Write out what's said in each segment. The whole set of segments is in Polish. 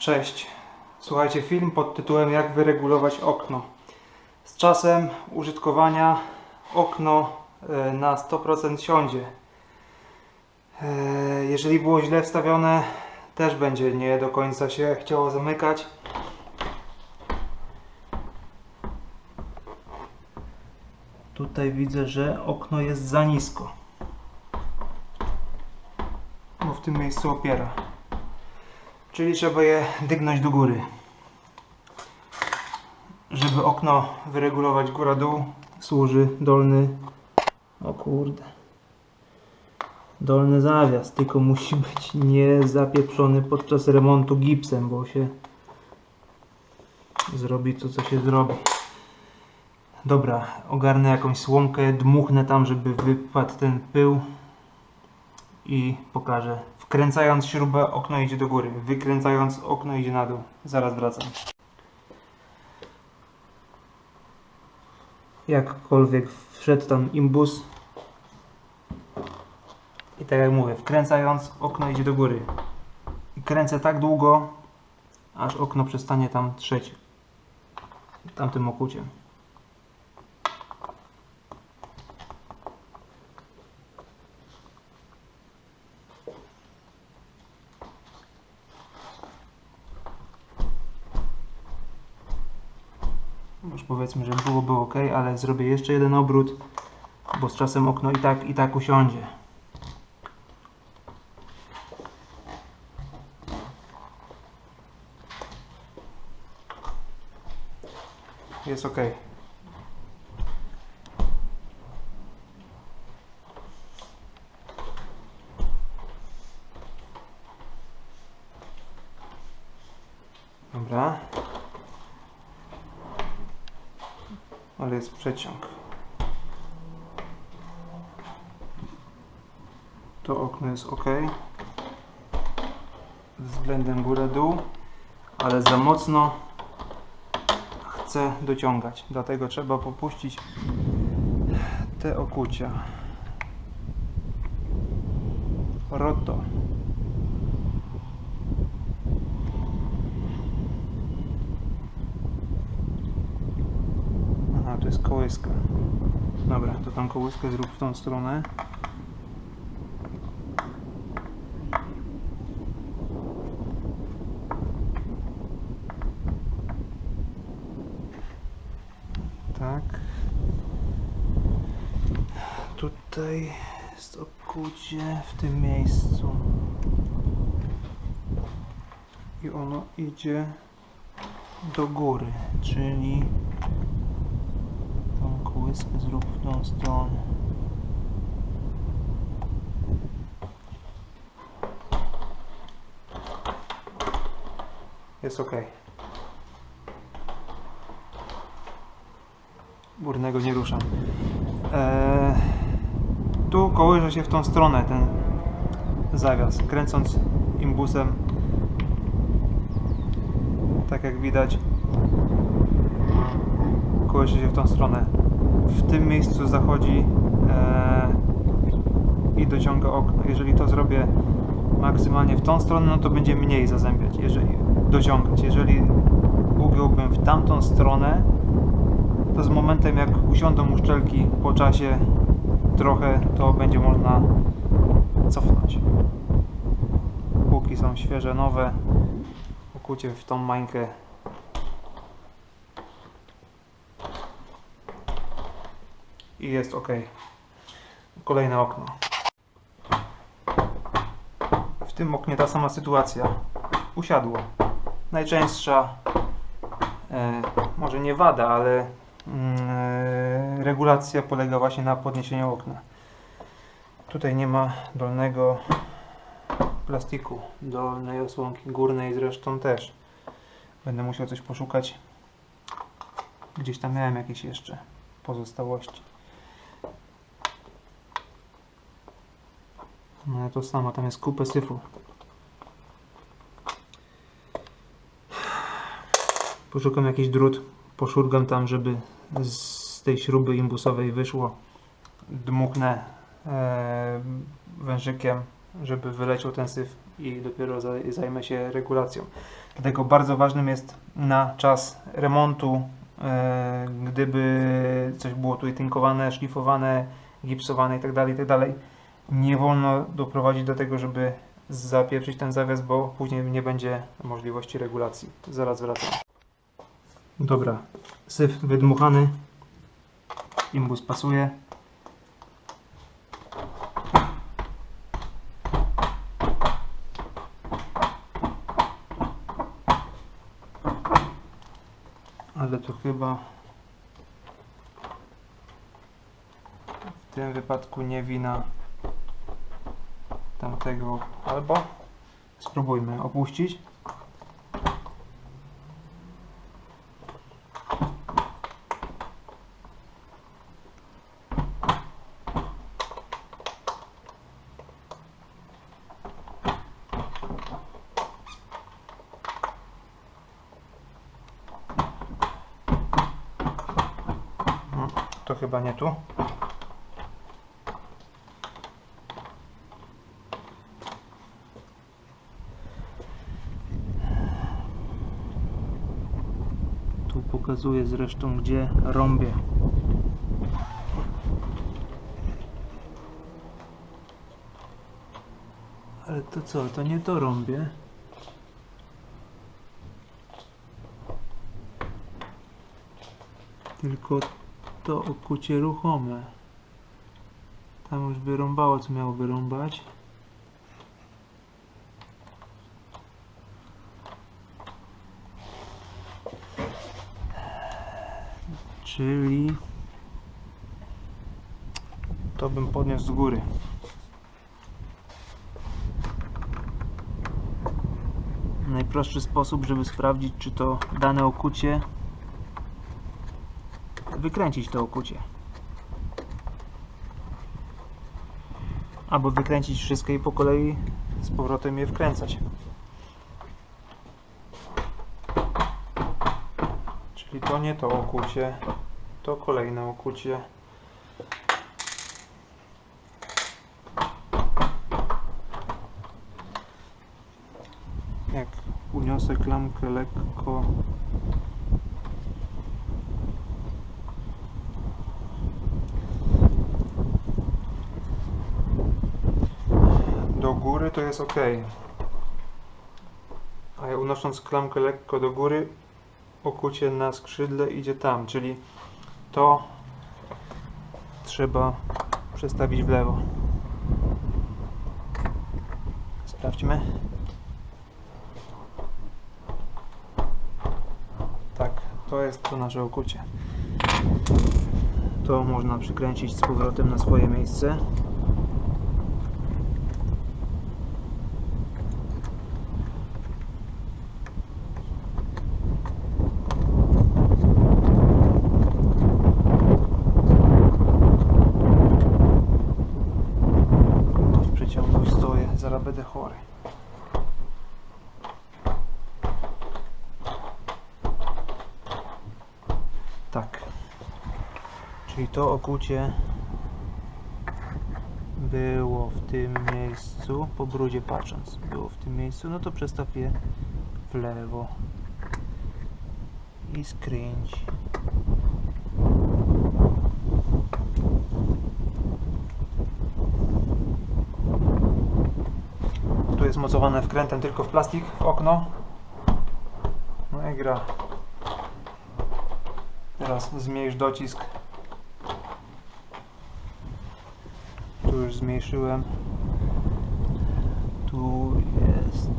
Cześć. Słuchajcie, film pod tytułem Jak wyregulować okno. Z czasem użytkowania okno e, na 100% siądzie. E, Jeżeli było źle wstawione, też będzie nie do końca się chciało zamykać. Tutaj widzę, że okno jest za nisko. Bo w tym miejscu opiera. Czyli trzeba je dygnąć do góry. Żeby okno wyregulować góra-dół, służy dolny. O kurde. Dolny zawias, tylko musi być nie zapieprzony podczas remontu gipsem, bo się zrobi to, co się zrobi. Dobra, ogarnę jakąś słomkę, dmuchnę tam, żeby wypadł ten pył i pokażę. Wkręcając śrubę, okno idzie do góry. Wykręcając, okno idzie na dół. Zaraz wracam. Jakkolwiek wszedł tam imbus. I tak jak mówię, wkręcając, okno idzie do góry. I kręcę tak długo, aż okno przestanie tam trzeć. Tamtym okuciem. Już powiedzmy, że byłoby ok, ale zrobię jeszcze jeden obrót, bo z czasem okno i tak i tak usiądzie. Jest ok. Dobra. Ale jest przeciąg. To okno jest ok. Względem góra-dół, ale za mocno chcę dociągać. Dlatego trzeba popuścić te okucia. Roto. Aha, to jest kołyska. Dobra, to tam kołyskę zrób w tą stronę. Tak. Tutaj jest okucie w tym miejscu. I ono idzie do góry, czyli kołyskę zrób w tą stronę. Jest ok. Górnego nie ruszam. Eee, tu kołysze się w tą stronę ten zawias. Kręcąc imbusem, tak jak widać, kołysze się w tą stronę. W tym miejscu zachodzi e, i dociąga okno. Jeżeli to zrobię maksymalnie w tą stronę, no to będzie mniej zazębiać, jeżeli dociągać. Jeżeli ugiąłbym w tamtą stronę, to z momentem jak usiądą uszczelki po czasie trochę, to będzie można cofnąć. Póki są świeże, nowe, okucie w tą mańkę i jest ok. Kolejne okno. W tym oknie ta sama sytuacja. Usiadło. Najczęstsza, e, może nie wada, ale mm, e, regulacja polega właśnie na podniesieniu okna. Tutaj nie ma dolnego plastiku, dolnej osłonki górnej zresztą też. Będę musiał coś poszukać. Gdzieś tam miałem jakieś jeszcze pozostałości. No to samo, tam jest kupę syfu. Poszukam jakiś drut, poszurgam tam, żeby z tej śruby imbusowej wyszło. Dmuchnę e, wężykiem, żeby wyleciał ten syf. i dopiero za- zajmę się regulacją. Dlatego bardzo ważnym jest na czas remontu, e, gdyby coś było tutaj tynkowane, szlifowane, gipsowane itd., itd., nie wolno doprowadzić do tego, żeby zapieprzyć ten zawias, bo później nie będzie możliwości regulacji. Zaraz wracam. Dobra, syf wydmuchany, imbus pasuje. Ale to chyba w tym wypadku nie wina tamtego albo spróbujmy opuścić. Mhm, To chyba nie tu. Tu pokazuję zresztą gdzie rąbię. Ale to co, to nie to rąbię. Tylko to okucie ruchome. Tam już wyrąbało co miało wyrąbać. Czyli to bym podniósł z góry. Najprostszy sposób, żeby sprawdzić, czy to dane okucie wykręcić to okucie. Albo wykręcić wszystkie i po kolei z powrotem je wkręcać. To nie to okucie, to kolejne okucie. Jak uniosę klamkę lekko do góry to jest ok. A ja unosząc klamkę lekko do góry, okucie na skrzydle idzie tam, czyli to trzeba przestawić w lewo. Sprawdźmy. Tak, to jest to nasze okucie. To można przykręcić z powrotem na swoje miejsce. To w przeciągu stoję, zaraz będę chory. Tak. Czyli to okucie było w tym miejscu, po brudzie patrząc, było w tym miejscu, no to przestaw je w lewo i skręć. Mocowane wkrętem tylko w plastik, w okno. No i gra. Teraz zmniejsz docisk. Tu już zmniejszyłem. Tu jest.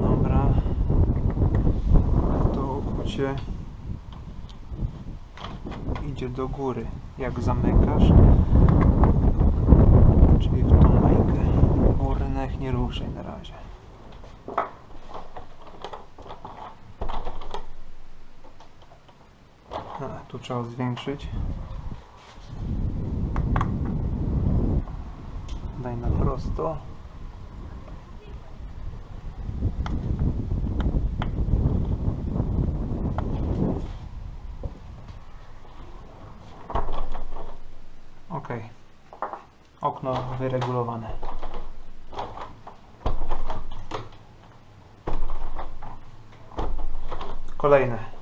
Dobra. To okucie idzie do góry. Jak zamykasz, czyli w tą majkę. Rynek nie ruszaj na razie. A, tu trzeba zwiększyć. Daj na prosto. Ok. Okno wyregulowane. Kolejne.